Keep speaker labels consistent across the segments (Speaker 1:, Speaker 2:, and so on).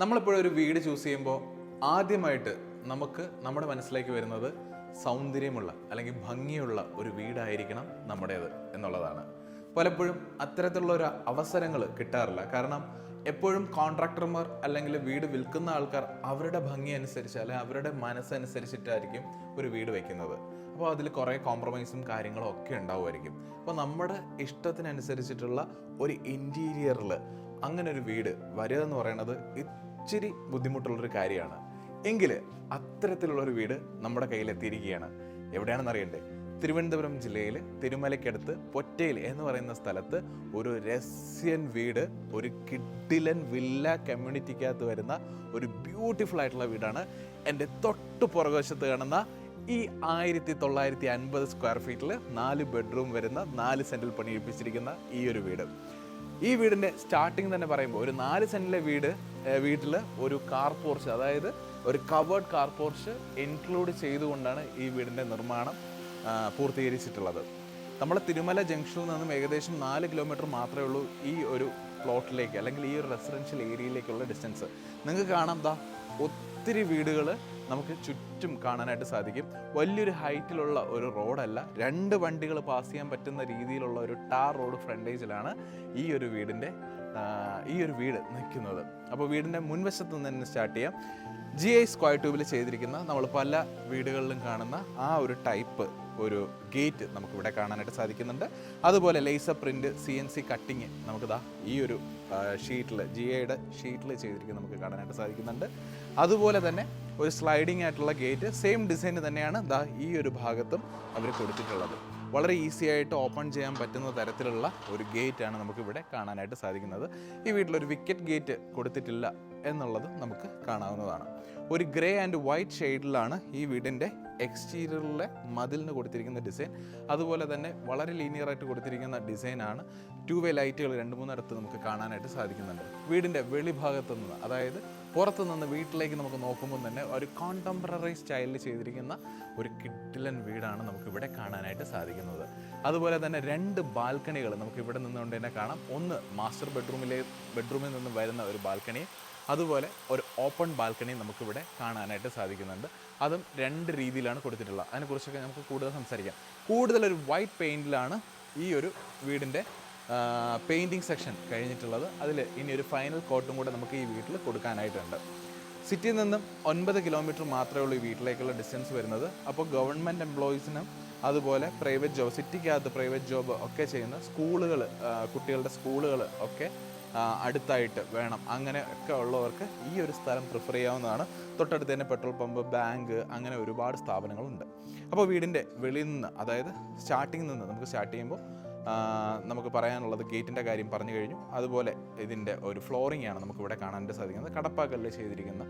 Speaker 1: നമ്മളിപ്പോഴും ഒരു വീട് ചൂസ് ചെയ്യുമ്പോൾ ആദ്യമായിട്ട് നമുക്ക് നമ്മുടെ മനസ്സിലേക്ക് വരുന്നത് സൗന്ദര്യമുള്ള അല്ലെങ്കിൽ ഭംഗിയുള്ള ഒരു വീടായിരിക്കണം നമ്മുടേത് എന്നുള്ളതാണ്. പലപ്പോഴും അത്തരത്തിലുള്ള ഒരു അവസരങ്ങൾ കിട്ടാറില്ല. കാരണം എപ്പോഴും കോൺട്രാക്ടർമാർ അല്ലെങ്കിൽ വീട് വിൽക്കുന്ന ആൾക്കാർ അവരുടെ ഭംഗി അനുസരിച്ച് അല്ലെങ്കിൽ അവരുടെ മനസ്സനുസരിച്ചിട്ടായിരിക്കും ഒരു വീട് വെക്കുന്നത്. അപ്പോൾ അതിൽ കുറേ കോംപ്രമൈസും കാര്യങ്ങളും ഒക്കെ ഉണ്ടാവുമായിരിക്കും. അപ്പോൾ നമ്മുടെ ഇഷ്ടത്തിനനുസരിച്ചിട്ടുള്ള ഒരു ഇന്റീരിയറിൽ അങ്ങനെ ഒരു വീട് വരിക എന്ന് പറയുന്നത് ഇച്ചിരി ബുദ്ധിമുട്ടുള്ളൊരു കാര്യമാണ്. എങ്കിൽ അത്തരത്തിലുള്ളൊരു വീട് നമ്മുടെ കയ്യിൽ എത്തിയിരിക്കുകയാണ്. എവിടെയാണെന്ന് അറിയണ്ടേ? തിരുവനന്തപുരം ജില്ലയിൽ തിരുമലയ്ക്കടുത്ത് പൊറ്റയിൽ എന്ന് പറയുന്ന സ്ഥലത്ത് ഒരു രസ്യൻ വീട് ഒരു കിഡിലൻ വില്ല കമ്മ്യൂണിറ്റിക്കകത്ത് വരുന്ന ഒരു ബ്യൂട്ടിഫുൾ ആയിട്ടുള്ള വീടാണ്. എന്റെ തൊട്ട് പുറകുവശത്ത് കാണുന്ന ഈ ആയിരത്തി തൊള്ളായിരത്തി അൻപത് സ്ക്വയർ ഫീറ്റിൽ നാല് ബെഡ്റൂം വരുന്ന നാല് സെന്റിൽ പണിയിപ്പിച്ചിരിക്കുന്ന ഈ ഒരു വീട്. ഈ വീടിന്റെ സ്റ്റാർട്ടിങ് തന്നെ പറയുമ്പോൾ ഒരു നാല് സെന്റിലെ വീട് വീട്ടിൽ ഒരു കാർ പോർച്ച് അതായത് ഒരു കവേർഡ് കാർ പോർച്ച് ഇൻക്ലൂഡ് ചെയ്തുകൊണ്ടാണ് ഈ വീടിന്റെ നിർമ്മാണം പൂർത്തീകരിച്ചിട്ടുള്ളത്. നമ്മൾ തിരുമല ജംഗ്ഷനിൽ നിന്നും ഏകദേശം നാല് കിലോമീറ്റർ മാത്രമേ ഉള്ളൂ ഈ ഒരു പ്ലോട്ടിലേക്ക് അല്ലെങ്കിൽ ഈ ഒരു റെസിഡൻഷ്യൽ ഏരിയയിലേക്കുള്ള ഡിസ്റ്റൻസ് നിങ്ങൾക്ക് കാണാം ദാ ഒത്തിരി വീടുകൾ നമുക്ക് ചുറ്റും കാണാനായിട്ട് സാധിക്കും. വലിയൊരു ഹൈറ്റിലുള്ള ഒരു റോഡല്ല രണ്ട് വണ്ടികൾ പാസ് ചെയ്യാൻ പറ്റുന്ന രീതിയിലുള്ള ഒരു ടാർ റോഡ് ഫ്രണ്ടേജിലാണ് ഈ ഒരു വീടിന്റെ ഈ ഒരു വീട് നിൽക്കുന്നത്. അപ്പോൾ വീടിന്റെ മുൻവശത്ത് നിന്ന് തന്നെ സ്റ്റാർട്ട് ചെയ്യാം ജി ഐ സ്ക്വയർ ട്യൂബിൽ ചെയ്തിരിക്കുന്ന നമ്മൾ പല വീടുകളിലും കാണുന്ന ആ ഒരു ടൈപ്പ് ഒരു ഗേറ്റ് നമുക്കിവിടെ കാണാനായിട്ട് സാധിക്കുന്നുണ്ട്. അതുപോലെ laser print C N C cutting നമുക്കിതാ ഈ ഒരു ഷീറ്റിൽ ജി ഐയുടെ ഷീറ്റിൽ ചെയ്തിരിക്കുന്നത് നമുക്ക് കാണാനായിട്ട് സാധിക്കുന്നുണ്ട്. അതുപോലെ തന്നെ ഒരു സ്ലൈഡിംഗ് ആയിട്ടുള്ള ഗേറ്റ് സെയിം ഡിസൈൻ തന്നെയാണ് ദാ ഈ ഒരു ഭാഗത്തും അവർ കൊടുത്തിട്ടുള്ളത്. വളരെ ഈസി ആയിട്ട് ഓപ്പൺ ചെയ്യാൻ പറ്റുന്ന തരത്തിലുള്ള ഒരു ഗേറ്റാണ് നമുക്കിവിടെ കാണാനായിട്ട് സാധിക്കുന്നത്. ഈ വീട്ടിലൊരു വിക്കറ്റ് ഗേറ്റ് കൊടുത്തിട്ടില്ല. എന്നുള്ളത് നമുക്ക് കാണാവുന്നതാണ്. ഒരു ഗ്രേ ആൻഡ് വൈറ്റ് ഷെയ്ഡിലാണ് ഈ വീടിന്റെ എക്സ്റ്റീരിയറിലെ മതിലിന് കൊടുത്തിരിക്കുന്ന ഡിസൈൻ. അതുപോലെ തന്നെ വളരെ ലീനിയർ ആയിട്ട് കൊടുത്തിരിക്കുന്ന ഡിസൈനാണ്. ടൂ വേ ലൈറ്റുകൾ രണ്ട് മൂന്നിടത്ത് നമുക്ക് കാണാനായിട്ട് സാധിക്കുന്നുണ്ട്. വീടിന്റെ വെളിഭാഗത്തു നിന്ന് അതായത് പുറത്തുനിന്ന് വീട്ടിലേക്ക് നമുക്ക് നോക്കുമ്പോൾ തന്നെ ഒരു കോണ്ടംപററി സ്റ്റൈലിൽ ചെയ്തിരിക്കുന്ന ഒരു കിഡിലൻ വീടാണ് നമുക്ക് ഇവിടെ കാണാനായിട്ട് സാധിക്കുന്നത്. അതുപോലെ തന്നെ രണ്ട് ബാൽക്കണികൾ നമുക്ക് ഇവിടെ നിന്നുകൊണ്ട് തന്നെ കാണാം. ഒന്ന് മാസ്റ്റർ ബെഡ്റൂമിലെ ബെഡ്റൂമിൽ നിന്ന് വരുന്ന ഒരു ബാൽക്കണി അതുപോലെ ഒരു ഓപ്പൺ ബാൽക്കണി നമുക്കിവിടെ കാണാനായിട്ട് സാധിക്കുന്നുണ്ട്. അതും രണ്ട് രീതിയിലാണ് കൊടുത്തിട്ടുള്ളത്. അതിനെക്കുറിച്ചൊക്കെ നമുക്ക് കൂടുതൽ സംസാരിക്കാം. കൂടുതൽ ഒരു വൈറ്റ് പെയിന്റിലാണ് ഈ ഒരു വീടിന്റെ പെയിന്റിങ് സെക്ഷൻ കഴിഞ്ഞിട്ടുള്ളത്. അതിൽ ഇനി ഒരു ഫൈനൽ കോട്ടും കൂടെ നമുക്ക് ഈ വീട്ടിൽ കൊടുക്കാനായിട്ടുണ്ട്. സിറ്റിയിൽ നിന്നും ഒൻപത് കിലോമീറ്റർ മാത്രമേ ഉള്ളൂ ഈ വീട്ടിലേക്കുള്ള ഡിസ്റ്റൻസ് വരുന്നത്. അപ്പോൾ ഗവൺമെന്റ് എംപ്ലോയീസിനും അതുപോലെ പ്രൈവറ്റ് ജോബ് സിറ്റിക്കകത്ത് പ്രൈവറ്റ് ജോബ് ഒക്കെ ചെയ്യുന്ന സ്കൂളുകൾ കുട്ടികളുടെ സ്കൂളുകൾ ഒക്കെ അടുത്തായിട്ട് വേണം. അങ്ങനെ ഒക്കെ ഉള്ളവർക്ക് ഈ ഒരു സ്ഥലം പ്രിഫർ ചെയ്യാവുന്നതാണ്. തൊട്ടടുത്ത് തന്നെ പെട്രോൾ പമ്പ് ബാങ്ക് അങ്ങനെ ഒരുപാട് സ്ഥാപനങ്ങളുണ്ട്. അപ്പോൾ വീടിന്റെ വെളിയിൽ നിന്ന് അതായത് സ്റ്റാർട്ടിങ് നിന്ന് നമുക്ക് സ്റ്റാർട്ട് ചെയ്യുമ്പോൾ നമുക്ക് പറയാനുള്ളത് ഗേറ്റിന്റെ കാര്യം പറഞ്ഞു കഴിഞ്ഞു. അതുപോലെ ഇതിന്റെ ഒരു ഫ്ലോറിംഗ് ആണ് നമുക്കിവിടെ കാണാനായിട്ട് സാധിക്കുന്നത്. കടപ്പാക്കല്ല് ചെയ്തിരിക്കുന്ന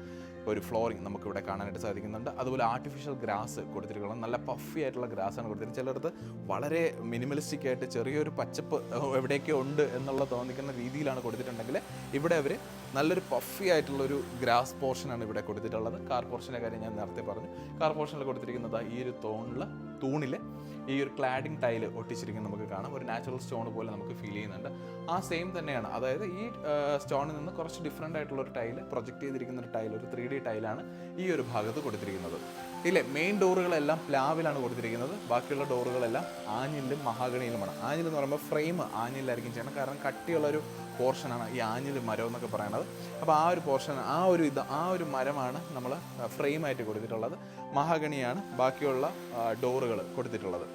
Speaker 1: ഒരു ഫ്ലോറിംഗ് നമുക്കിവിടെ കാണാനായിട്ട് സാധിക്കുന്നുണ്ട്. അതുപോലെ ആർട്ടിഫിഷ്യൽ ഗ്രാസ് കൊടുത്തിരിക്കുന്നത് നല്ല പഫി ആയിട്ടുള്ള ഗ്രാസാണ് കൊടുത്തിരിക്കുന്നത്. ചിലടത്ത് വളരെ മിനിമലിസ്റ്റിക് ആയിട്ട് ചെറിയൊരു പച്ചപ്പ് എവിടെയൊക്കെ ഉണ്ട് എന്നുള്ള തോന്നിക്കുന്ന രീതിയിലാണ് കൊടുത്തിട്ടുണ്ടെങ്കിൽ ഇവിടെ അവർ നല്ലൊരു പഫി ആയിട്ടുള്ളൊരു ഗ്രാസ് പോർഷനാണ് ഇവിടെ കൊടുത്തിട്ടുള്ളത്. കാർ പോർഷന്റെ കാര്യം ഞാൻ നേരത്തെ പറഞ്ഞു. കാർ പോർഷനിൽ കൊടുത്തിരിക്കുന്നത് ഈ ഒരു തോണിൽ തൂണിൽ ഈ ഒരു ക്ലാഡിംഗ് ടൈൽ ഒട്ടിച്ചിരിക്കുന്നത് നമുക്ക് കാണാം. ഒരു നാച്ചുറൽ സ്റ്റോൺ പോലെ നമുക്ക് ഫീൽ ചെയ്യുന്നുണ്ട്. ആ സെയിം തന്നെയാണ്. അതായത് ഈ സ്റ്റോണിൽ നിന്ന് കുറച്ച് ഡിഫറെന്റ് ആയിട്ടുള്ള ഒരു ടൈൽ പ്രൊജക്റ്റ് ചെയ്തിരിക്കുന്ന ഒരു ടൈൽ ഒരു ത്രീ ഡി ടൈലാണ് ഈ ഒരു ഭാഗത്ത് കൊടുത്തിരിക്കുന്നത്. ഇല്ലേ മെയിൻ ഡോറുകളെല്ലാം പ്ലാവിലാണ് കൊടുത്തിരിക്കുന്നത്. ബാക്കിയുള്ള ഡോറുകളെല്ലാം ആഞ്ഞിലും മഹാഗണിയിലുമാണ്. ആഞ്ഞിൽ എന്ന് പറയുമ്പോൾ ഫ്രെയിം ആഞ്ഞിലായിരിക്കും ചെയ്യണം കാരണം കട്ടിയുള്ള ഒരു പോർഷനാണ് ഈ ആഞ്ഞിൽ മരം എന്നൊക്കെ പറയുന്നത്. അപ്പോൾ ആ ഒരു പോർഷൻ ആ ഒരു ഇത് ആ ഒരു മരമാണ് നമ്മൾ ഫ്രെയിമായിട്ട് കൊടുത്തിട്ടുള്ളത്. മഹാഗണിയാണ് ബാക്കിയുള്ള ഡോറുകൾ കൊടുത്തിട്ടുള്ളത്.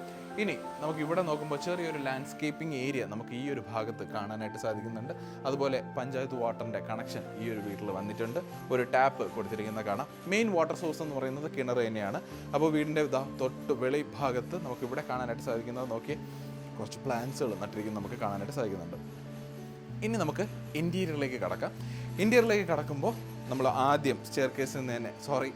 Speaker 1: ഇനി നമുക്ക് ഇവിടെ നോക്കുമ്പോൾ ചെറിയൊരു ലാൻഡ്സ്കേപ്പിംഗ് ഏരിയ നമുക്ക് ഈ ഒരു ഭാഗത്ത് കാണാനായിട്ട് സാധിക്കുന്നുണ്ട്. അതുപോലെ പഞ്ചായത്ത് വാട്ടറിന്റെ കണക്ഷൻ ഈ ഒരു വീട്ടിൽ വന്നിട്ടുണ്ട്. ഒരു ടാപ്പ് കൊടുത്തിരിക്കുന്ന കാണാം. മെയിൻ വാട്ടർ സോഴ്സ് എന്ന് പറയുന്നത് കിണർ തന്നെയാണ്. അപ്പോൾ വീടിന്റെ തൊട്ട് വെളി ഭാഗത്ത് നമുക്ക് ഇവിടെ കാണാനായിട്ട് സാധിക്കുന്നത് നോക്കി കുറച്ച് പ്ലാന്റ്സുകൾ നട്ടിരിക്കുന്നത് നമുക്ക് കാണാനായിട്ട് സാധിക്കുന്നുണ്ട്. ഇനി നമുക്ക് ഇന്റീരിയറിലേക്ക് കടക്കാം. ഇന്റീരിയറിലേക്ക് കടക്കുമ്പോൾ നമ്മൾ ആദ്യം സ്റ്റെയർ കേസിൽ നിന്ന് തന്നെ സോറി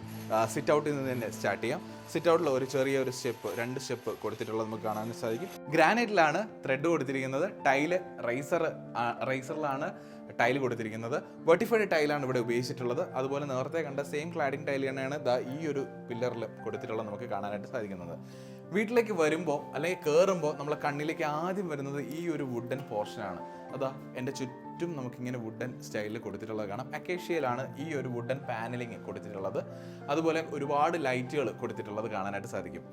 Speaker 1: സിറ്റ് ഔട്ടിൽ നിന്ന് തന്നെ സ്റ്റാർട്ട് ചെയ്യാം. സിറ്റ് ഔട്ടിൽ ഒരു ചെറിയ ഒരു സ്റ്റെപ്പ് രണ്ട് സ്റ്റെപ്പ് കൊടുത്തിട്ടുള്ളത് നമുക്ക് കാണാൻ സാധിക്കും. ഗ്രാനൈറ്റിലാണ് ത്രെഡ് കൊടുത്തിരിക്കുന്നത് ടൈൽ റൈസർ റൈസറിലാണ് ടൈൽ കൊടുത്തിരിക്കുന്നത്. വെർട്ടിഫൈഡ് ടൈലാണ് ഇവിടെ ഉപയോഗിച്ചിട്ടുള്ളത്. അതുപോലെ നേരത്തെ കണ്ട സെയിം ക്ലാഡിംഗ് ടൈൽ തന്നെയാണ് ദാ ഈ ഒരു പില്ലറിൽ കൊടുത്തിട്ടുള്ളത് നമുക്ക് കാണാനായിട്ട് സാധിക്കുന്നത്. വീട്ടിലേക്ക് വരുമ്പോൾ അല്ലെങ്കിൽ കയറുമ്പോൾ നമ്മളെ കണ്ണിലേക്ക് ആദ്യം വരുന്നത് ഈ ഒരു വുഡൻ പോർഷനാണ് അതാ എന്റെ ചുറ്റും ചുറ്റും നമുക്കിങ്ങനെ വുഡൻ സ്റ്റൈലിൽ കൊടുത്തിട്ടുള്ളത് കാണാം. അക്കേഷ്യയിലാണ് ഈ ഒരു വുഡൻ പാനലിങ് കൊടുത്തിട്ടുള്ളത്. അതുപോലെ ഒരുപാട് ലൈറ്റുകൾ കൊടുത്തിട്ടുള്ളത് കാണാനായിട്ട് സാധിക്കും.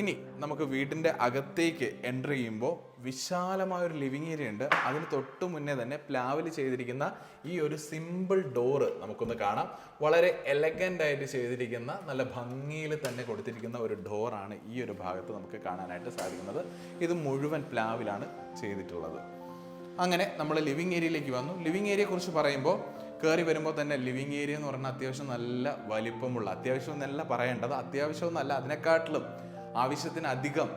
Speaker 1: ഇനി നമുക്ക് വീടിന്റെ അകത്തേക്ക് എന്റർ ചെയ്യുമ്പോൾ വിശാലമായ ഒരു ലിവിങ് ഏരിയ ഉണ്ട്. അതിന് തൊട്ട് മുന്നേ തന്നെ പ്ലാവിൽ ചെയ്തിരിക്കുന്ന ഈ ഒരു സിമ്പിൾ ഡോറ് നമുക്കൊന്ന് കാണാം. വളരെ എലഗന്റ് ആയിട്ട് ചെയ്തിരിക്കുന്ന നല്ല ഭംഗിയിൽ തന്നെ കൊടുത്തിരിക്കുന്ന ഒരു ഡോറാണ് ഈ ഒരു ഭാഗത്ത് നമുക്ക് കാണാനായിട്ട് സാധിക്കുന്നത്. ഇത് മുഴുവൻ പ്ലാവിലാണ് ചെയ്തിട്ടുള്ളത്. അങ്ങനെ നമ്മൾ ലിവിങ് ഏരിയയിലേക്ക് വന്നു. ലിവിങ് ഏരിയയെ കുറിച്ച് പറയുമ്പോൾ കയറി വരുമ്പോൾ തന്നെ ലിവിങ് ഏരിയ എന്ന് പറഞ്ഞാൽ അത്യാവശ്യം നല്ല വലിപ്പമുള്ള അത്യാവശ്യം എന്നല്ല പറയേണ്ടത് അത്യാവശ്യം എന്നല്ല അതിനെക്കാട്ടിലും ആവശ്യത്തിനധികം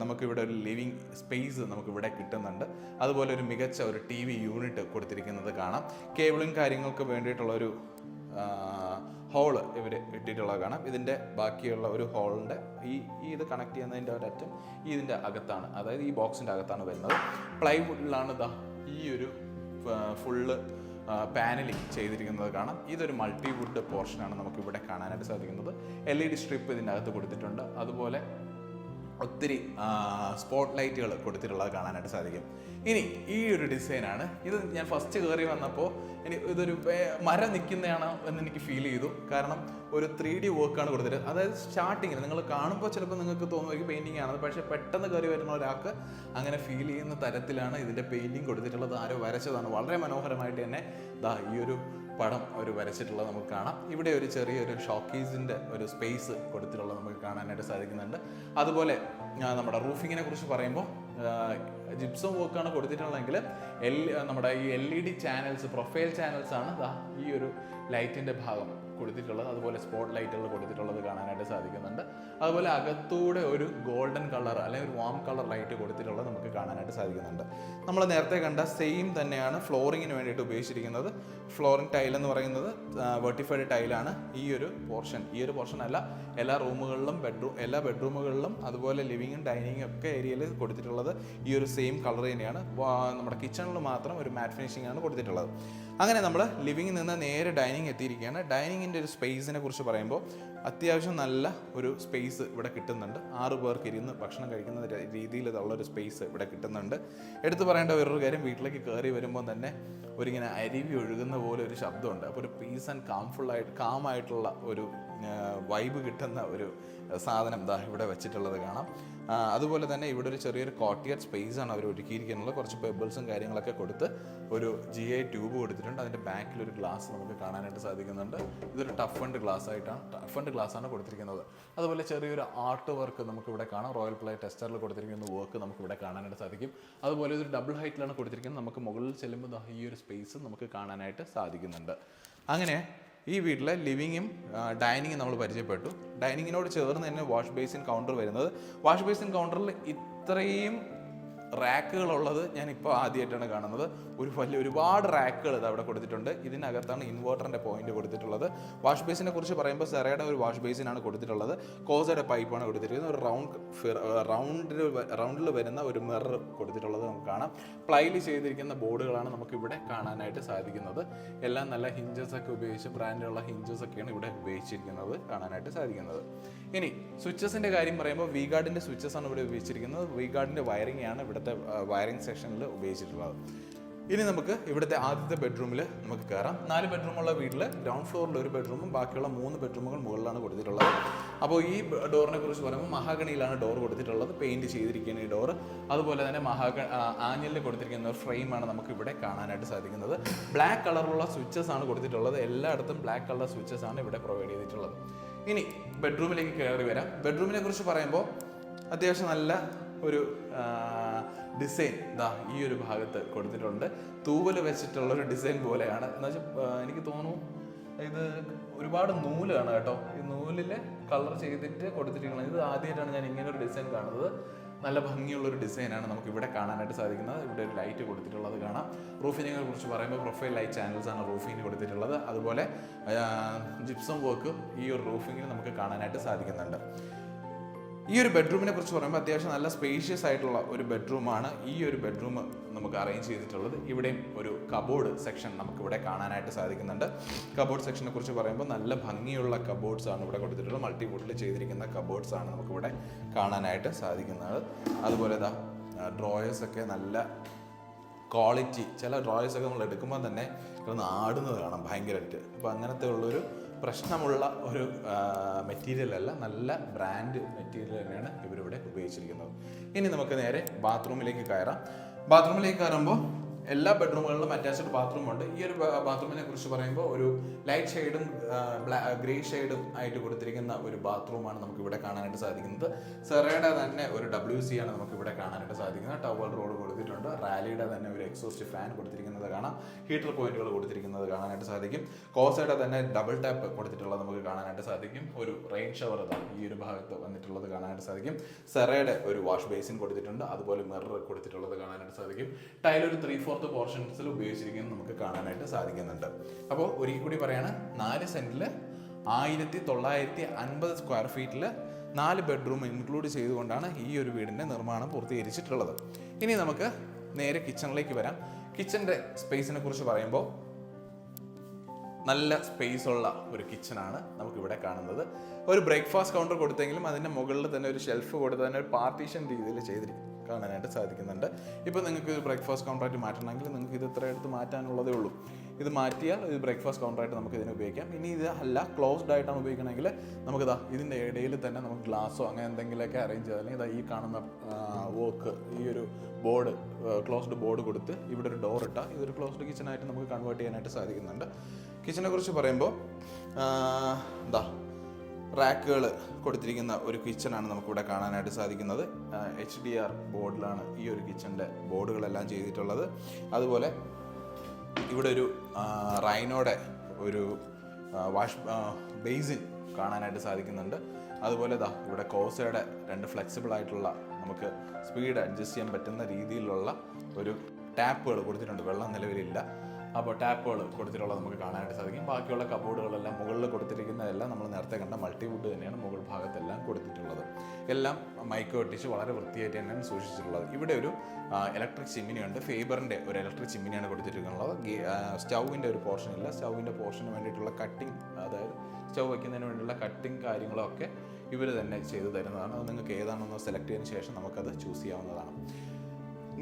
Speaker 1: നമുക്കിവിടെ ഒരു ലിവിങ് സ്പേസ് നമുക്കിവിടെ കിട്ടുന്നുണ്ട്. അതുപോലെ ഒരു മികച്ച ഒരു ടി വി യൂണിറ്റ് കൊടുത്തിരിക്കുന്നത് കാണാം. കേബിളും കാര്യങ്ങൾക്ക് വേണ്ടിയിട്ടുള്ള ഒരു ഹോൾ ഇവർ ഇട്ടിട്ടുള്ളത് കാണാം. ഇതിന്റെ ബാക്കിയുള്ള ഒരു ഹോളിന്റെ ഈ ഈ ഇത് കണക്ട് ചെയ്യുന്നതിന്റെ ഒരറ്റം ഈ ഇതിന്റെ അകത്താണ്. അതായത് ഈ ബോക്സിന്റെ അകത്താണ് വരുന്നത്. പ്ലൈവുഡിലാണ് ദാ ഈ ഒരു ഫുള്ള് പാനലിംഗ് ചെയ്തിരിക്കുന്നത് കാണാം. ഇതൊരു മൾട്ടി വുഡ് പോർഷനാണ് നമുക്ക് ഇവിടെ കാണാനായിട്ട് സാധിക്കുന്നത്. എൽ ഇ ഡി സ്ട്രിപ്പ് ഇതിന്റെ അകത്ത് കൊടുത്തിട്ടുണ്ട്. അതുപോലെ ഒത്തിരി സ്പോട്ട് ലൈറ്റുകൾ കൊടുത്തിട്ടുള്ളത് കാണാനായിട്ട് സാധിക്കും. ഇനി ഈ ഒരു ഡിസൈനാണ്. ഇത് ഞാൻ ഫസ്റ്റ് കയറി വന്നപ്പോൾ ഇനി ഇതൊരു മരം നിൽക്കുന്നതാണോ എന്ന് എനിക്ക് ഫീൽ ചെയ്തു. കാരണം ഒരു ത്രീ ഡി വർക്കാണ് കൊടുത്തിട്ട്. അതായത് സ്റ്റാർട്ടിങ്ങിൽ നിങ്ങൾ കാണുമ്പോൾ ചിലപ്പോൾ നിങ്ങൾക്ക് തോന്നുമായിരിക്കും പെയിന്റിംഗ് ആണ് പക്ഷേ പെട്ടെന്ന് കയറി വരുന്ന ഒരാൾക്ക് അങ്ങനെ ഫീൽ ചെയ്യുന്ന തരത്തിലാണ് ഇതിന്റെ പെയിന്റിങ് കൊടുത്തിട്ടുള്ളത്. ആരോ വരച്ചതാണ്. വളരെ മനോഹരമായിട്ട് തന്നെ ദാ ഈ ഒരു പടം അവർ വരച്ചിട്ടുള്ളത് നമുക്ക് കാണാം. ഇവിടെ ഒരു ചെറിയൊരു ഷോക്കീസിന്റെ ഒരു സ്പേസ് കൊടുത്തിട്ടുള്ളത് നമുക്ക് കാണാനായിട്ട് സാധിക്കുന്നുണ്ട്. അതുപോലെ നമ്മുടെ റൂഫിങ്ങിനെ കുറിച്ച് പറയുമ്പോൾ ജിപ്സം വർക്കാണ് കൊടുത്തിട്ടുള്ളതെങ്കിൽ എൽ നമ്മുടെ ഈ L E D channels profile channels ആണ് ഈ ഒരു ലൈറ്റിന്റെ ഭാഗം കൊടുത്തിട്ടുള്ളത്. അതുപോലെ സ്പോട്ട് ലൈറ്റുകൾ കൊടുത്തിട്ടുള്ളത് കാണാനായിട്ട് സാധിക്കുന്നുണ്ട്. അതുപോലെ അകത്തൂടെ ഒരു ഗോൾഡൻ കളർ അല്ലെങ്കിൽ ഒരു വാം കളർ ലൈറ്റ് കൊടുത്തിട്ടുള്ളത് നമുക്ക് കാണാനായിട്ട് സാധിക്കുന്നുണ്ട്. നമ്മൾ നേരത്തെ കണ്ട സെയിം തന്നെയാണ് ഫ്ലോറിങ്ങിന് വേണ്ടിയിട്ട് ഉപയോഗിച്ചിരിക്കുന്നത്. ഫ്ലോറിംഗ് ടൈൽ എന്ന് പറയുന്നത് വെർട്ടിഫൈഡ് ടൈലാണ് ഈ ഒരു പോർഷൻ ഈ ഒരു പോർഷൻ അല്ല എല്ലാ റൂമുകളിലും ബെഡ്റൂം എല്ലാ ബെഡ്റൂമുകളിലും അതുപോലെ ലിവിങ്ങും ഡൈനിങ്ങും ഒക്കെ ഏരിയയിൽ കൊടുത്തിട്ടുള്ളത് ഈ ഒരു സെയിം കളർ തന്നെയാണ്. നമ്മുടെ കിച്ചണിൽ മാത്രം ഒരു മാറ്റ് ഫിനിഷിംഗ് ആണ് കൊടുത്തിട്ടുള്ളത്. അങ്ങനെ നമ്മൾ ലിവിങ്ങിൽ നിന്ന് നേരെ ഡൈനിങ് എത്തിയിരിക്കുകയാണ്. ഡൈനിങ്ങിന്റെ ഒരു സ്പേസിനെ കുറിച്ച് പറയുമ്പോൾ അത്യാവശ്യം നല്ല ഒരു സ്പേസ് ഇവിടെ കിട്ടുന്നുണ്ട്. ആറ് പേർക്ക് ഇരുന്ന് ഭക്ഷണം കഴിക്കുന്ന രീതിയിൽ ഒരു സ്പേസ് ഇവിടെ കിട്ടുന്നുണ്ട്. എടുത്തു പറയേണ്ട വേറൊരു കാര്യം വീട്ടിലേക്ക് കയറി വരുമ്പോൾ തന്നെ ഒരിങ്ങനെ അരുവി ഒഴുകുന്ന പോലെ ഒരു ശബ്ദമുണ്ട്. അപ്പോൾ ഒരു പീസ് ആൻഡ് കാംഫുള്ളായിട്ട് കാമായിട്ടുള്ള ഒരു വൈബ് കിട്ടുന്ന ഒരു സാധനം ദാ ഇവിടെ വെച്ചിട്ടുള്ളത് കാണാം. അതുപോലെ തന്നെ ഇവിടെ ഒരു ചെറിയൊരു കോട്ടിയർ സ്പേസ് ആണ് അവർ ഒരുക്കിയിരിക്കുന്നത്. കുറച്ച് പെബിൾസും കാര്യങ്ങളൊക്കെ കൊടുത്ത് ഒരു ജി ഐ ട്യൂബ് കൊടുത്തിട്ടുണ്ട്. അതിന്റെ ബാക്കിൽ ഒരു ഗ്ലാസ് നമുക്ക് കാണാനായിട്ട് സാധിക്കുന്നുണ്ട്. ഇതൊരു ടഫ് ആൻഡ് ഗ്ലാസ് ആയിട്ടാണ് ടഫ് ആൻഡ് ഗ്ലാസ് ആണ് കൊടുത്തിരിക്കുന്നത്. അതുപോലെ ചെറിയൊരു ആർട്ട് വർക്ക് നമുക്ക് ഇവിടെ കാണാം. റോയൽ പ്ലേ ടെസ്റ്ററിൽ കൊടുത്തിരിക്കുന്ന വർക്ക് നമുക്ക് ഇവിടെ കാണാനായിട്ട് സാധിക്കും. അതുപോലെ ഇതൊരു ഡബിൾ ഹൈറ്റിലാണ് കൊടുത്തിരിക്കുന്നത്. നമുക്ക് മുകളിൽ ചെല്ലുമ്പോൾ ഈ ഒരു സ്പേസ് നമുക്ക് കാണാനായിട്ട് സാധിക്കുന്നുണ്ട്. അങ്ങനെ ഈ വീട്ടിലെ ലിവിങ്ങും ഡൈനിങ്ങും നമ്മൾ പരിചയപ്പെട്ടു. ഡൈനിങ്ങിനോട് ചേർന്ന് തന്നെ വാഷ് ബേസിൻ കൗണ്ടർ വരുന്നത്. വാഷ് ബേസിൻ കൗണ്ടറിൽ ഇത്രയും റാക്കുകളുള്ളത് ഞാൻ ഇപ്പോൾ ആദ്യമായിട്ടാണ് കാണുന്നത്. ഒരു വലിയ ഒരുപാട് റാക്കുകൾ ഇത് അവിടെ കൊടുത്തിട്ടുണ്ട്. ഇതിനകത്താണ് ഇൻവേർട്ടറിന്റെ പോയിന്റ് കൊടുത്തിട്ടുള്ളത്. വാഷ് ബേസിനെ കുറിച്ച് പറയുമ്പോൾ സെറയുടെ ഒരു വാഷ് ബേസിനാണ് കൊടുത്തിട്ടുള്ളത്. കോസയുടെ പൈപ്പാണ് കൊടുത്തിരിക്കുന്നത്. ഒരു റൗണ്ട് റൗണ്ടിൽ റൗണ്ടിൽ വരുന്ന ഒരു മിറർ കൊടുത്തിട്ടുള്ളത് നമുക്ക് കാണാം. പ്ലൈയിൽ ചെയ്തിരിക്കുന്ന ബോർഡുകളാണ് നമുക്ക് ഇവിടെ കാണാനായിട്ട് സാധിക്കുന്നത്. എല്ലാം നല്ല ഹിഞ്ചസ് ഒക്കെ ഉപയോഗിച്ച് ബ്രാൻഡുള്ള ഹിഞ്ചസ് ഒക്കെയാണ് ഇവിടെ ഉപയോഗിച്ചിരിക്കുന്നത് കാണാനായിട്ട് സാധിക്കുന്നത്. ഇനി സ്വിച്ചസിന്റെ കാര്യം പറയുമ്പോൾ വി ഗാർഡിന്റെ സ്വിച്ചസ് ആണ് ഇവിടെ ഉപയോഗിച്ചിരിക്കുന്നത്. വി ഗാർഡിന്റെ വയറിംഗ് ആണ് ഇവിടുത്തെ വയറിംഗ് സെക്ഷനിൽ ഉപയോഗിച്ചിട്ടുള്ളത്. ഇനി നമുക്ക് ഇവിടുത്തെ ആദ്യത്തെ ബെഡ്റൂമിൽ നമുക്ക് കയറാം നാല് ബെഡ്റൂമുള്ള വീട്ടിൽ ഗ്രൗണ്ട് ഫ്ലോറിൽ ഒരു ബെഡ്റൂമും ബാക്കിയുള്ള മൂന്ന് ബെഡ്റൂമുകൾ മുകളിലാണ് കൊടുത്തിട്ടുള്ളത്. അപ്പോൾ ഈ ഡോറിനെ കുറിച്ച് പറയുമ്പോൾ മഹാഗണിയിലാണ് ഡോർ കൊടുത്തിട്ടുള്ളത് പെയിന്റ് ചെയ്തിരിക്കുന്ന ഈ ഡോർ അതുപോലെ തന്നെ മഹാഗ ആഞ്ഞലിൽ കൊടുത്തിരിക്കുന്ന ഒരു ഫ്രെയിമാണ് നമുക്ക് ഇവിടെ കാണാനായിട്ട് സാധിക്കുന്നത്. ബ്ലാക്ക് കളറുള്ള സ്വിച്ചസ് ആണ് കൊടുത്തിട്ടുള്ളത്. എല്ലായിടത്തും ബ്ലാക്ക് കളർ സ്വിച്ചസ് ആണ് ഇവിടെ പ്രൊവൈഡ് ചെയ്തിട്ടുള്ളത്. ഇനി ബെഡ്റൂമിലേക്ക് കയറി വരാം. ബെഡ്റൂമിനെ കുറിച്ച് പറയുമ്പോൾ അത്യാവശ്യം നല്ല ഒരു ഡിസൈൻ ദാ ഈ ഒരു ഭാഗത്ത് കൊടുത്തിട്ടുണ്ട്. തൂവൽ വെച്ചിട്ടുള്ള ഒരു ഡിസൈൻ പോലെയാണ്. എന്ന് വെച്ചാൽ എനിക്ക് തോന്നുന്നു ഇത് ഒരുപാട് നൂലാണ് കേട്ടോ. ഈ നൂലിൽ കളർ ചെയ്തിട്ട് കൊടുത്തിരിക്കുന്നത്. ഇത് ആദ്യമായിട്ടാണ് ഞാൻ ഇങ്ങനെ ഒരു ഡിസൈൻ കാണുന്നത്. നല്ല ഭംഗിയുള്ള ഒരു ഡിസൈനാണ് നമുക്ക് ഇവിടെ കാണാനായിട്ട് സാധിക്കുന്നത്. ഇവിടെ ഒരു ലൈറ്റ് കൊടുത്തിട്ടുള്ളത് കാണാം. റൂഫിനെ കുറിച്ച് പറയുമ്പോൾ പ്രൊഫൈൽ ലൈറ്റ് ചാനൽസ് ആണ് റൂഫിന് കൊടുത്തിട്ടുള്ളത്. അതുപോലെ ജിപ്സം വർക്ക് ഈ ഒരു റൂഫിങ്ങിന് നമുക്ക് കാണാനായിട്ട് സാധിക്കുന്നുണ്ട്. ഈ ഒരു ബെഡ്റൂമിനെ കുറിച്ച് പറയുമ്പോൾ അത്യാവശ്യം നല്ല സ്പേഷ്യസ് ആയിട്ടുള്ള ഒരു ബെഡ്റൂമാണ് ഈ ഒരു ബെഡ്റൂം നമുക്ക് അറേഞ്ച് ചെയ്തിട്ടുള്ളത്. ഇവിടെയും ഒരു കബോർഡ് സെക്ഷൻ നമുക്കിവിടെ കാണാനായിട്ട് സാധിക്കുന്നുണ്ട്. കബോർഡ് സെക്ഷനെ കുറിച്ച് പറയുമ്പോൾ നല്ല ഭംഗിയുള്ള കബോർഡ്സ് ആണ് ഇവിടെ കൊടുത്തിട്ടുള്ളത്. മൾട്ടിവുഡിൽ ചെയ്തിരിക്കുന്ന കബോർഡ്സ് ആണ് നമുക്കിവിടെ കാണാനായിട്ട് സാധിക്കുന്നത്. അതുപോലെ ഇതാ ഡ്രോയേഴ്സൊക്കെ നല്ല ക്വാളിറ്റി ചില ഡ്രോയേഴ്സൊക്കെ നമ്മൾ എടുക്കുമ്പോൾ തന്നെ കിടന്ന് ആടുന്നത് കാണാം ഭയങ്കരമായിട്ട്. അപ്പോൾ അങ്ങനത്തെ ഉള്ളൊരു പ്രശ്നമുള്ള ഒരു മെറ്റീരിയൽ അല്ല നല്ല ബ്രാൻഡ് മെറ്റീരിയൽ തന്നെയാണ് ഇവരിവിടെ ഉപയോഗിച്ചിരിക്കുന്നത്. ഇനി നമുക്ക് നേരെ ബാത്റൂമിലേക്ക് കയറാം. ബാത്റൂമിലേക്ക് കയറുമ്പോൾ എല്ലാ ബെഡ്റൂമുകളിലും അറ്റാച്ച്ഡ് ബാത്റൂം ഉണ്ട്. ഈ ഒരു ബാത്റൂമിനെ കുറിച്ച് പറയുമ്പോൾ ഒരു ലൈറ്റ് ഷെയ്ഡും ഗ്രേ ഷെയ്ഡും ആയിട്ട് കൊടുത്തിരിക്കുന്ന ഒരു ബാത്റൂമാണ് നമുക്ക് ഇവിടെ കാണാനായിട്ട് സാധിക്കുന്നത്. സെറയുടെ തന്നെ ഒരു ഡബ്ല്യു സി ആണ് നമുക്ക് ഇവിടെ കാണാനായിട്ട് സാധിക്കുന്നത്. ടവൽ റോഡ് കൊടുത്തിട്ടുണ്ട്. റാലിയുടെ തന്നെ ഒരു എക്സോസ്റ്റ് ഫാൻ കൊടുത്തിരിക്കുന്നത് കാണാം. ഹീറ്റർ പോയിന്റുകൾ കൊടുത്തിരിക്കുന്നത് കാണാനായിട്ട് സാധിക്കും. കോസയുടെ തന്നെ ഡബിൾ ടാപ്പ് കൊടുത്തിട്ടുള്ളത് നമുക്ക് കാണാനായിട്ട് സാധിക്കും. ഒരു റെയിൻ ഷവർ ഈ ഒരു ഭാഗത്ത് വന്നിട്ടുള്ളത് കാണാനായിട്ട് സാധിക്കും. സെറയുടെ ഒരു വാഷ് ബേസിൻ കൊടുത്തിട്ടുണ്ട്. അതുപോലെ മിറർ കൊടുത്തിട്ടുള്ളത് കാണാനായിട്ട് സാധിക്കും. ടൈലൊരു ത്രീ ത്രീ ഫോർത്ത് പോർഷൻസിൽ ഉപയോഗിച്ചിരിക്കുന്നത് നമുക്ക് കാണാനായിട്ട് സാധിക്കുന്നുണ്ട്. അപ്പോൾ ഒരിക്കൽ കൂടി പറയാണ് നാല് സെന്റിൽ ആയിരത്തി തൊള്ളായിരത്തി അൻപത് സ്ക്വയർ ഫീറ്റിൽ നാല് ബെഡ്റൂം ഇൻക്ലൂഡ് ചെയ്തുകൊണ്ടാണ് ഈ ഒരു വീടിന്റെ നിർമ്മാണം പൂർത്തീകരിച്ചിട്ടുള്ളത്. ഇനി നമുക്ക് നേരെ കിച്ചണിലേക്ക് വരാം. കിച്ചന്റെ സ്പേസിനെ കുറിച്ച് പറയുമ്പോൾ നല്ല സ്പേസ് ഉള്ള ഒരു കിച്ചണാണ് നമുക്കിവിടെ കാണുന്നത്. ഒരു ബ്രേക്ക്ഫാസ്റ്റ് കൗണ്ടർ കൊടുത്തെങ്കിലും അതിന്റെ മുകളിൽ തന്നെ ഒരു ഷെൽഫ് കൊടുത്ത് തന്നെ ഒരു പാർട്ടീഷൻ രീതിയിൽ ചെയ്തിരിക്കും. കാണാനായിട്ട് സാധിക്കുന്നുണ്ട്. ഇപ്പോൾ നിങ്ങൾക്ക് ഒരു ബ്രേക്ക്ഫാസ്റ്റ് കൗണ്ടറായിട്ട് മാറ്റണമെങ്കിൽ നിങ്ങൾക്ക് ഇത് ഇത്ര എടുത്ത് മാറ്റാനുള്ളതേ ഉള്ളൂ. ഇത് മാറ്റിയാൽ ഇത് ബ്രേക്ക്ഫാസ്റ്റ് കൗണ്ടറായിട്ട് നമുക്ക് ഇതിനെ ഉപയോഗിക്കാം. ഇനി ഇത് അല്ല ക്ലോസ്ഡ് ആയിട്ടാണ് ഉപയോഗിക്കണമെങ്കിൽ നമുക്കിതാ ഇതിന്റെ ഇടയിൽ തന്നെ നമുക്ക് ഗ്ലാസ്സോ അങ്ങനെ എന്തെങ്കിലുമൊക്കെ അറേഞ്ച് ചെയ്താൽ ഇതാ ഈ കാണുന്ന വർക്ക് ഈ ഒരു ബോർഡ് ക്ലോസ്ഡ് ബോർഡ് കൊടുത്ത് ഇവിടെ ഒരു ഡോർ ഇട്ടാൽ ഇതൊരു ക്ലോസ്ഡ് കിച്ചണായിട്ട് നമുക്ക് കൺവേർട്ട് ചെയ്യാനായിട്ട് സാധിക്കുന്നുണ്ട്. കിച്ചനെ കുറിച്ച് പറയുമ്പോൾ എന്താ റാക്കുകൾ കൊടുത്തിരിക്കുന്ന ഒരു കിച്ചണാണ് നമുക്കിവിടെ കാണാനായിട്ട് സാധിക്കുന്നത്. എച്ച് ഡി ആർ ബോർഡിലാണ് ഈ ഒരു കിച്ചന്റെ ബോർഡുകളെല്ലാം ചെയ്തിട്ടുള്ളത്. അതുപോലെ ഇവിടെ ഒരു റൈനോടെ ഒരു വാഷ് ബേസിൻ കാണാനായിട്ട് സാധിക്കുന്നുണ്ട്. അതുപോലെ ദാ ഇവിടെ കോസയുടെ രണ്ട് ഫ്ലെക്സിബിൾ ആയിട്ടുള്ള നമുക്ക് സ്പീഡ് അഡ്ജസ്റ്റ് ചെയ്യാൻ പറ്റുന്ന രീതിയിലുള്ള ഒരു ടാപ്പുകൾ കൊടുത്തിട്ടുണ്ട്. വെള്ളം നിലവിലില്ല. അപ്പോൾ ടാപ്പുകൾ കൊടുത്തിട്ടുള്ളത് നമുക്ക് കാണാനായിട്ട് സാധിക്കും. ബാക്കിയുള്ള കബോർഡുകളെല്ലാം മുകളിൽ കൊടുത്തിരിക്കുന്നതെല്ലാം നമ്മൾ നേരത്തെ കണ്ട മൾട്ടിവുഡ് തന്നെയാണ് മുകൾ ഭാഗത്തെല്ലാം കൊടുത്തിട്ടുള്ളത്. എല്ലാം മൈക്ക് ഒട്ടിച്ച് വളരെ വൃത്തിയായിട്ട് തന്നെയാണ് സൂക്ഷിച്ചിട്ടുള്ളത്. ഇവിടെ ഒരു ഇലക്ട്രിക് ചിമ്മിനിയുണ്ട് ഫേബറിന്റെ ഒരു ഇലക്ട്രിക് ചിമ്മിനിയാണ് കൊടുത്തിരിക്കുന്നത് സ്റ്റൗവിന്റെ ഒരു പോർഷൻ ഇല്ല. സ്റ്റൗവിന്റെ പോർഷന് വേണ്ടിയിട്ടുള്ള കട്ടിങ് അതായത് സ്റ്റൗ വയ്ക്കുന്നതിന് വേണ്ടിയുള്ള കട്ടിങ് കാര്യങ്ങളൊക്കെ ഇവർ തന്നെ ചെയ്തു തരുന്നതാണ്. അത് നിങ്ങൾക്ക് ഏതാണെന്ന് സെലക്ട് ചെയ്തതിന് ശേഷം നമുക്കത് ചൂസ് ചെയ്യാവുന്നതാണ്.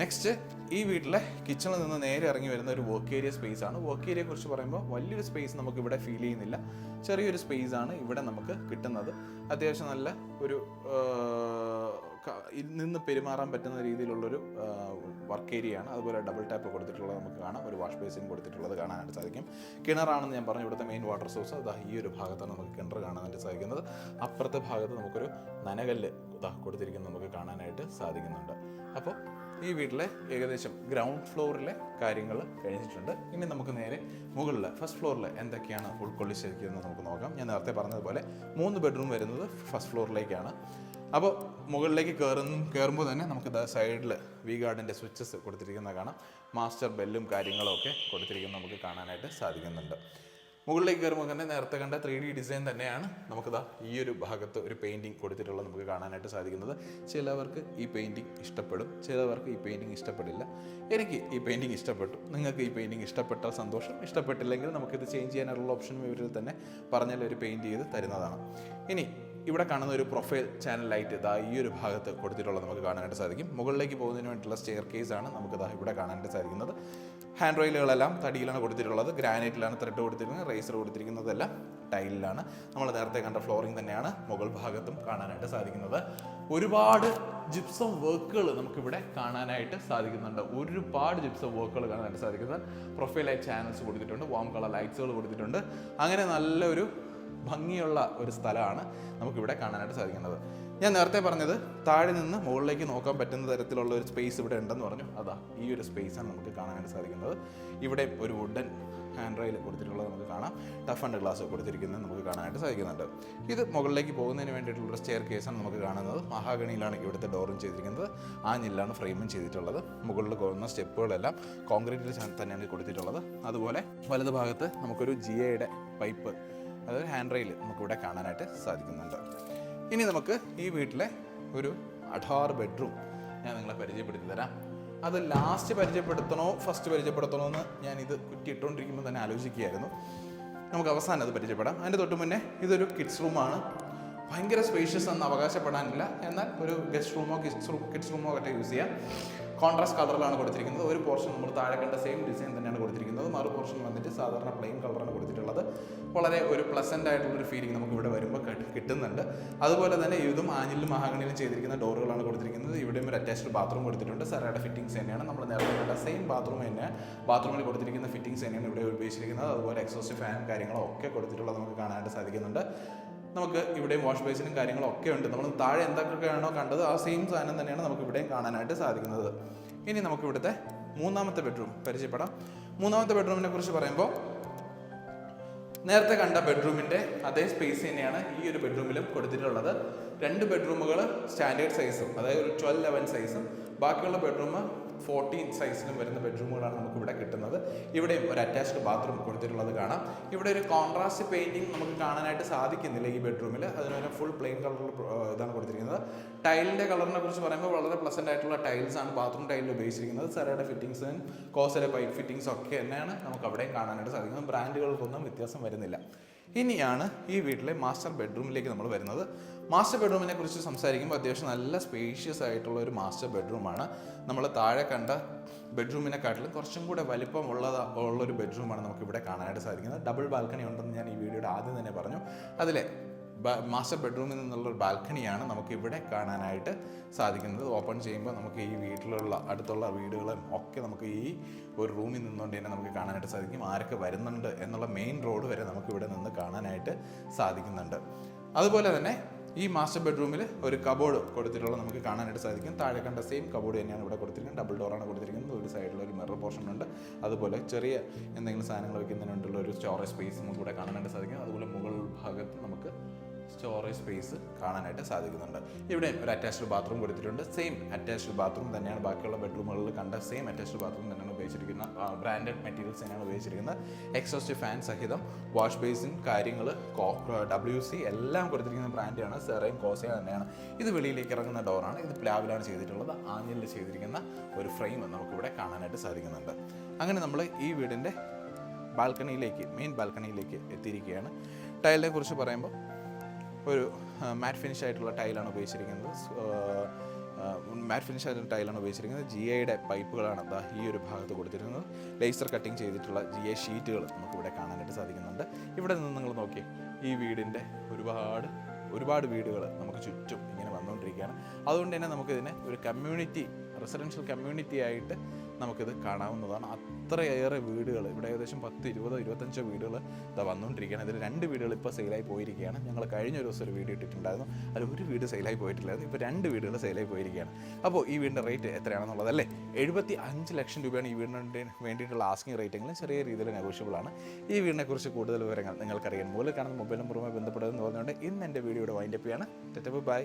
Speaker 1: നെക്സ്റ്റ് ഈ വീട്ടിലെ കിച്ചണിൽ നിന്ന് നേരെ ഇറങ്ങി വരുന്ന ഒരു വർക്ക് ഏരിയ സ്പേസ് ആണ്. വർക്ക് ഏരിയയെ കുറിച്ച് പറയുമ്പോൾ വലിയൊരു സ്പേസ് നമുക്ക് ഇവിടെ ഫീൽ ചെയ്യുന്നില്ല. ചെറിയൊരു സ്പേസ് ആണ് ഇവിടെ നമുക്ക് കിട്ടുന്നത്. അത്യാവശ്യം നല്ല ഒരു നിന്ന് പെരുമാറാൻ പറ്റുന്ന രീതിയിലുള്ളൊരു വർക്ക് ഏരിയ ആണ്. അതുപോലെ ഡബിൾ ടാപ്പ് കൊടുത്തിട്ടുള്ളത് നമുക്ക് കാണാം. ഒരു വാഷ് ബേസിൻ കൊടുത്തിട്ടുള്ളത് കാണാനായിട്ട് സാധിക്കും. കിണറാണെന്ന് ഞാൻ പറഞ്ഞു ഇവിടുത്തെ മെയിൻ വാട്ടർ സോഴ്സ് അതാ ഈ ഒരു ഭാഗത്താണ് നമുക്ക് കിണർ കാണാനായിട്ട് സാധിക്കുന്നത്. അപ്പുറത്തെ ഭാഗത്ത് നമുക്കൊരു നനകല്ല് കൊടുത്തിരിക്കുന്നത് നമുക്ക് കാണാനായിട്ട് സാധിക്കുന്നുണ്ട്. അപ്പോൾ ഈ വീട്ടിലെ ഏകദേശം ഗ്രൗണ്ട് ഫ്ലോറിലെ കാര്യങ്ങൾ കഴിഞ്ഞിട്ടുണ്ട്. ഇനി നമുക്ക് നേരെ മുകളിൽ ഫസ്റ്റ് ഫ്ലോറിൽ എന്തൊക്കെയാണ് ഉൾക്കൊള്ളിച്ചിരിക്കുന്നത് നമുക്ക് നോക്കാം. ഞാൻ നേരത്തെ പറഞ്ഞതുപോലെ മൂന്ന് ബെഡ്റൂം വരുന്നത് ഫസ്റ്റ് ഫ്ലോറിലേക്കാണ് അപ്പോൾ മുകളിലേക്ക് കയറുന്ന കയറുമ്പോൾ തന്നെ നമുക്ക് സൈഡിൽ വി ഗാർഡിന്റെ സ്വിച്ചസ് കൊടുത്തിരിക്കുന്നത് കാണാം. മാസ്റ്റർ ബെല്ലും കാര്യങ്ങളും ഒക്കെ കൊടുത്തിരിക്കുന്നത് നമുക്ക് കാണാനായിട്ട് സാധിക്കുന്നുണ്ട്. മുകളിലേക്ക് കയറുമ്പോൾ തന്നെ നേരത്തെ കണ്ട ത്രീ ഡി ഡിസൈൻ തന്നെയാണ് നമുക്കിതാ ഈ ഒരു ഭാഗത്ത് ഒരു പെയിന്റിങ് കൊടുത്തിട്ടുള്ളത് നമുക്ക് കാണാനായിട്ട് സാധിക്കുന്നത്. ചിലവർക്ക് ഈ പെയിന്റിങ് ഇഷ്ടപ്പെടും ചിലവർക്ക് ഈ പെയിന്റിങ് ഇഷ്ടപ്പെടില്ല. എനിക്ക് ഈ പെയിന്റിങ് ഇഷ്ടപ്പെട്ടു. നിങ്ങൾക്ക് ഈ പെയിന്റിങ് ഇഷ്ടപ്പെട്ടാൽ സന്തോഷം. ഇഷ്ടപ്പെട്ടില്ലെങ്കിൽ നമുക്കിത് ചേഞ്ച് ചെയ്യാനുള്ള ഓപ്ഷൻ ഇവരിൽ തന്നെ പറഞ്ഞാൽ ഒരു പെയിന്റ് ചെയ്ത് തരുന്നതാണ്. ഇനി ഇവിടെ കാണുന്ന ഒരു പ്രൊഫൈൽ ചാനൽ ലൈറ്റ് ഇതാ ഈ ഒരു ഭാഗത്ത് കൊടുത്തിട്ടുള്ളത് നമുക്ക് കാണാനായിട്ട് സാധിക്കും. മുകളിലേക്ക് പോകുന്നതിന് വേണ്ടിയിട്ടുള്ള സ്റ്റെയർ കേസ് ആണ് നമുക്ക് ഇവിടെ കാണാനായിട്ട് സാധിക്കുന്നത്. ഹാൻഡ് റോയിലുകളെല്ലാം തടിയിലാണ് കൊടുത്തിട്ടുള്ളത്. ഗ്രാനൈറ്റിലാണ് ത്രെഡ് കൊടുത്തിരിക്കുന്നത്. റേസർ കൊടുത്തിരിക്കുന്നതെല്ലാം ടൈലിലാണ് നമ്മൾ നേരത്തെ കണ്ട ഫ്ലോറിംഗ് തന്നെയാണ് മുകൾ ഭാഗത്തും കാണാനായിട്ട് സാധിക്കുന്നത്. ഒരുപാട് ജിപ്സം വർക്കുകൾ നമുക്കിവിടെ കാണാനായിട്ട് സാധിക്കുന്നുണ്ട്. ഒരുപാട് ജിപ്സം വർക്കുകൾ കാണാനായിട്ട് സാധിക്കുന്നത്. പ്രൊഫൈൽ ലൈറ്റ് ചാനൽസ് കൊടുത്തിട്ടുണ്ട്. വാം കളർ ലൈറ്റ്സുകൾ കൊടുത്തിട്ടുണ്ട്. അങ്ങനെ നല്ലൊരു ഭംഗിയുള്ള ഒരു സ്ഥലമാണ് നമുക്കിവിടെ കാണാനായിട്ട് സാധിക്കുന്നത്. ഞാൻ നേരത്തെ പറഞ്ഞത് താഴെ നിന്ന് മുകളിലേക്ക് നോക്കാൻ പറ്റുന്ന തരത്തിലുള്ള ഒരു സ്പേസ് ഇവിടെ ഉണ്ടെന്ന് പറഞ്ഞു. അതാ ഈ ഒരു സ്പേസാണ് നമുക്ക് കാണാനായിട്ട് സാധിക്കുന്നത്. ഇവിടെ ഒരു വുഡൻ ഹാൻഡ് റെയിൽ കൊടുത്തിട്ടുള്ളത് നമുക്ക് കാണാം. ടഫ് ആൻഡ് ഗ്ലാസ് കൊടുത്തിരിക്കുന്നത് നമുക്ക് കാണാനായിട്ട് സാധിക്കുന്നുണ്ട്. ഇത് മുകളിലേക്ക് പോകുന്നതിന് വേണ്ടിയിട്ടുള്ള സ്റ്റെയർ കേസാണ് നമുക്ക് കാണുന്നത്. മഹാഗണിയിലാണ് ഇവിടുത്തെ ഡോറും ചെയ്തിരിക്കുന്നത്. ആഞ്ഞില്ലാണ് ഫ്രെയിമും ചെയ്തിട്ടുള്ളത്. മുകളിൽ പോകുന്ന സ്റ്റെപ്പുകളെല്ലാം കോൺക്രീറ്റിൽ തന്നെയാണ് കൊടുത്തിട്ടുള്ളത്. അതുപോലെ വലത് ഭാഗത്ത് നമുക്കൊരു ജിയയുടെ പൈപ്പ് അതായത് ഹാൻഡ് റെയിൽ നമുക്കിവിടെ കാണാനായിട്ട് സാധിക്കുന്നുണ്ട്. ഇനി നമുക്ക് ഈ വീട്ടിലെ ഒരു അഠാറ് ബെഡ്റൂം ഞാൻ നിങ്ങളെ പരിചയപ്പെടുത്തി തരാം. അത് ലാസ്റ്റ് പരിചയപ്പെടുത്തണോ ഫസ്റ്റ് പരിചയപ്പെടുത്തണോ എന്ന് ഞാൻ ഇത് കുറ്റിയിട്ടുകൊണ്ടിരിക്കുമ്പോൾ തന്നെ ആലോചിക്കുകയായിരുന്നു. നമുക്ക് അവസാനം അത് പരിചയപ്പെടാം. അതിന്റെ തൊട്ട് മുന്നേ ഇതൊരു കിഡ്സ് റൂമാണ് ഭയങ്കര സ്പേഷ്യസ് എന്ന് അവകാശപ്പെടാനില്ല. എന്നാൽ ഒരു ഗസ്റ്റ് റൂമോ കിഡ്സ് റൂം കിഡ്സ് റൂമോ ഒക്കെ യൂസ് ചെയ്യാം. കോൺട്രാസ്റ്റ് കളറിലാണ് കൊടുത്തിരിക്കുന്നത്. ഒരു പോർഷൻ നമ്മൾ താഴെ കണ്ട സെയിം ഡിസൈൻ തന്നെയാണ് കൊടുത്തിരിക്കുന്നത്. മറു പോർഷൻ വന്നിട്ട് സാധാരണ പ്ലെയിൻ കളറാണ് കൊടുത്തിട്ടുള്ളത്. വളരെ ഒരു പ്ലസന്റ് ആയിട്ടുള്ളൊരു ഫീലിംഗ് നമുക്ക് ഇവിടെ വരുമ്പോൾ കിട്ടുന്നുണ്ട്. അതുപോലെ തന്നെ ഇതും ആഞ്ഞിലും മഹാഗണിയിലും ചെയ്തിരിക്കുന്ന ഡോറുകളാണ് കൊടുത്തിരിക്കുന്നത്. ഇവിടെയും ഒരു അറ്റാച്ച്ഡ് ബാത്റൂം കൊടുത്തിട്ടുണ്ട്. സറയുടെ ഫിറ്റിംഗ്സ് തന്നെയാണ്. നമ്മൾ നേരത്തെ കണ്ട സെയിം ബാത്റൂം തന്നെ. ബാത്റൂമിൽ കൊടുത്തിരിക്കുന്ന ഫിറ്റിംഗ്സ് തന്നെയാണ് ഇവിടെ ഉപയോഗിച്ചിരിക്കുന്നത് അതുപോലെ എക്സോസ്റ്റ് ഫാനും കാര്യങ്ങളും ഒക്കെ കൊടുത്തിട്ടുള്ളത് നമുക്ക് കാണാനായിട്ട് സാധിക്കുന്നുണ്ട്. നമുക്ക് ഇവിടെയും വാഷ് ബേസിനും കാര്യങ്ങളും ഒക്കെ ഉണ്ട്. നമ്മൾ താഴെ എന്തൊക്കെയാണോ കണ്ടത് ആ സെയിം സാധനം തന്നെയാണ് നമുക്ക് ഇവിടെയും കാണാനായിട്ട് സാധിക്കുന്നത്. ഇനി നമുക്ക് ഇവിടുത്തെ മൂന്നാമത്തെ ബെഡ്റൂം പരിചയപ്പെടാം. മൂന്നാമത്തെ ബെഡ്റൂമിനെ കുറിച്ച് പറയുമ്പോൾ നേരത്തെ കണ്ട ബെഡ്റൂമിന്റെ അതേ സ്പേസ് തന്നെയാണ് ഈ ഒരു ബെഡ്റൂമിലും കൊടുത്തിട്ടുള്ളത്. രണ്ട് ബെഡ്റൂമുകൾ സ്റ്റാൻഡേർഡ് സൈസും അതായത് ഒരു ട്വൽവ് ലെവൻ സൈസും ബാക്കിയുള്ള ബെഡ്റൂം ഫോർട്ടീൻ സൈസിലും വരുന്ന ബെഡ്റൂമുകളാണ് നമുക്ക് ഇവിടെ കിട്ടുന്നത്. ഇവിടെയും ഒരു അറ്റാച്ച്ഡ് ബാത്റൂം കൊടുത്തിട്ടുള്ളത് കാണാം. ഇവിടെ ഒരു കോൺട്രാസ്റ്റ് പെയിന്റിംഗ് നമുക്ക് കാണാനായിട്ട് സാധിക്കുന്നില്ല ഈ ബെഡ്റൂമിൽ അതിനൊരു ഫുൾ പ്ലെയിൻ കളറിൽ ഇതാണ് കൊടുത്തിരിക്കുന്നത്. ടൈലിന്റെ കളറിനെ കുറിച്ച് പറയുമ്പോൾ വളരെ പ്ലസന്റ് ആയിട്ടുള്ള ടൈൽസ് ആണ് ബാത്റൂം ടൈലിൽ ഉപയോഗിച്ചിരിക്കുന്നത്. സെറയുടെ ഫിറ്റിംഗ്സും കോസയുടെ പൈപ്പ് ഫിറ്റിംഗ്സ് ഒക്കെ തന്നെയാണ് നമുക്ക് അവിടെയും കാണാനായിട്ട് സാധിക്കുന്നത്. ബ്രാൻഡുകൾക്കൊന്നും വ്യത്യാസം വരുന്നില്ല. ഇനിയാണ് ഈ വീട്ടിലെ മാസ്റ്റർ ബെഡ്റൂമിലേക്ക് നമ്മൾ വരുന്നത്. മാസ്റ്റർ ബെഡ്റൂമിനെ കുറിച്ച് സംസാരിക്കുമ്പോൾ അത്യാവശ്യം നല്ല സ്പേഷ്യസ് ആയിട്ടുള്ള ഒരു മാസ്റ്റർ ബെഡ്റൂമാണ് നമ്മൾ താഴെ കണ്ട ബെഡ്റൂമിനെക്കാട്ടിലും കുറച്ചും കൂടെ വലിപ്പമുള്ളത് ഉള്ളൊരു ബെഡ്റൂമാണ് നമുക്ക് ഇവിടെ കാണാനായിട്ട് സാധിക്കുന്നത്. ഡബിൾ ബാൽക്കണി ഉണ്ടെന്ന് ഞാൻ ഈ വീഡിയോയുടെ ആദ്യം തന്നെ പറഞ്ഞു. അതിലെ മാസ്റ്റർ ബെഡ്റൂമിൽ നിന്നുള്ളൊരു ബാൽക്കണിയാണ് നമുക്ക് ഇവിടെ കാണാനായിട്ട് സാധിക്കുന്നത്. ഓപ്പൺ ചെയ്യുമ്പോൾ നമുക്ക് ഈ വീട്ടിലുള്ള അടുത്തുള്ള വീടുകളും ഒക്കെ നമുക്ക് ഈ ഒരു റൂമിൽ നിന്നുകൊണ്ട് തന്നെ നമുക്ക് കാണാനായിട്ട് സാധിക്കും. ആരൊക്കെ വരുന്നുണ്ട് എന്നുള്ള മെയിൻ റോഡ് വരെ നമുക്ക് ഇവിടെ നിന്ന് കാണാനായിട്ട് സാധിക്കുന്നുണ്ട്. അതുപോലെ തന്നെ ഈ മാസ്റ്റർ ബെഡ്റൂമിൽ ഒരു കബോർഡ് കൊടുത്തിട്ടുള്ള നമുക്ക് കാണാനായിട്ട് സാധിക്കും. താഴെ കണ്ട സെയിം കബോർഡ് തന്നെയാണ് ഇവിടെ കൊടുത്തിരിക്കുന്നത്. ഡബിൾ ഡോറാണ് കൊടുത്തിരിക്കുന്നത്. ഒരു സൈഡിൽ ഒരു മിറർ പോർഷൻ ഉണ്ട്. അതുപോലെ ചെറിയ എന്തെങ്കിലും സാധനങ്ങൾ വയ്ക്കുന്നതിനുണ്ടുള്ള ഒരു സ്റ്റോറേജ് സ്പേസ് നമുക്ക് ഇവിടെ കാണാനായിട്ട് സാധിക്കും. അതുപോലെ മുകൾ ഭാഗത്ത് നമുക്ക് സ്റ്റോറേജ് സ്പേസ് കാണാനായിട്ട് സാധിക്കുന്നുണ്ട്. ഇവിടെ ഒരു അറ്റാച്ച്ഡ് ബാത്റൂം കൊടുത്തിട്ടുണ്ട്. സെയിം അറ്റാച്ച്ഡ് ബാത്റൂം തന്നെയാണ് ബാക്കിയുള്ള ബെഡ്റൂമുകളിൽ കണ്ട സെയിം അറ്റാച്ച്ഡ് ബാത്റൂം തന്നെയാണ് ഉപയോഗിച്ചിരിക്കുന്ന ബ്രാൻഡഡ് മെറ്റീരിയൽസ് തന്നെയാണ് ഉപയോഗിച്ചിരിക്കുന്നത്. എക്സോസ്റ്റ് ഫാൻ സഹിതം വാഷ് ബേസിൻ കാര്യങ്ങൾ ഡബ്ല്യു സി എല്ലാം കൊടുത്തിരിക്കുന്ന ബ്രാൻഡാണ് സെറയും കോസയ തന്നെയാണ്. ഇത് വെളിയിലേക്ക് ഇറങ്ങുന്ന ഡോറാണ് ഇത് പ്ലാവിലാണ് ചെയ്തിട്ടുള്ളത്. ആഞ്ഞിലിൽ ചെയ്തിരിക്കുന്ന ഒരു ഫ്രെയിം നമുക്കിവിടെ കാണാനായിട്ട് സാധിക്കുന്നുണ്ട്. അങ്ങനെ നമ്മൾ ഈ വീടിന്റെ ബാൽക്കണിയിലേക്ക് മെയിൻ ബാൽക്കണിയിലേക്ക് എത്തിയിരിക്കുകയാണ്. ടൈലിനെ കുറിച്ച് പറയുമ്പോൾ ഒരു മാറ്റ് ഫിനിഷ് ആയിട്ടുള്ള ടൈലാണ് ഉപയോഗിച്ചിരിക്കുന്നത്. മാറ്റ് ഫിനിഷ് ആയിട്ടുള്ള ടൈലാണ് ഉപയോഗിച്ചിരിക്കുന്നത്. ജി ഐയുടെ പൈപ്പുകളാണ് ദാ ഈ ഒരു ഭാഗത്ത് കൊടുത്തിരുന്നത് ലേസർ കട്ടിങ് ചെയ്തിട്ടുള്ള ജി ഐ ഷീറ്റുകൾ നമുക്കിവിടെ കാണാനായിട്ട് സാധിക്കുന്നുണ്ട്. ഇവിടെ നിന്ന് നിങ്ങൾ നോക്കി ഈ വീടിന്റെ ഒരുപാട് ഒരുപാട് വീടുകൾ നമുക്ക് ചുറ്റും ഇങ്ങനെ വന്നുകൊണ്ടിരിക്കുകയാണ്. അതുകൊണ്ട് തന്നെ നമുക്കിതിനെ ഒരു കമ്മ്യൂണിറ്റി റെസിഡൻഷ്യൽ കമ്മ്യൂണിറ്റി ആയിട്ട് നമുക്കിത് കാണാവുന്നതാണ്. അത്രയേറെ വീടുകൾ ഇവിടെ ഏകദേശം പത്ത് ഇരുപതോ ഇരുപത്തഞ്ചോ വീടുകൾ ഇതാ വന്നുകൊണ്ടിരിക്കുകയാണ് ഇതിൽ രണ്ട് വീടുകൾ ഇപ്പോൾ സെയിലായി പോയിരിക്കുകയാണ്. ഞങ്ങൾ കഴിഞ്ഞ ഒരു ദിവസം ഒരു വീട് ഇട്ടിട്ടുണ്ടായിരുന്നു. അതിൽ ഒരു വീട് സെയിലായി പോയിട്ടില്ലായിരുന്നു. ഇപ്പോൾ രണ്ട് വീടുകൾ സെയിലായി പോയിരിക്കുകയാണ്. അപ്പോൾ ഈ വീടിന്റെ റേറ്റ് എത്രയാണെന്നുള്ളത് അല്ലേ? എഴുപത്തി അഞ്ച് ലക്ഷം രൂപയാണ് ഈ വീടിന് വേണ്ടി- വേണ്ടിയിട്ടുള്ള ആസ്കിങ് റേറ്റെങ്കിലും ചെറിയ രീതിയിൽ നെഗോഷ്യബിൾ ആണ്. ഈ വീടിനെ കുറിച്ച് കൂടുതൽ വിവരങ്ങൾ നിങ്ങൾക്കറിയാൻ. മുകളിൽ കാണുന്ന മൊബൈൽ നമ്പറുമായി ബന്ധപ്പെടുമെന്ന് പറഞ്ഞുകൊണ്ട് ഇന്ന് എന്റെ വീഡിയോയുടെ വൈൻഡപ്പ് ചെയ്യാണ്. ബൈ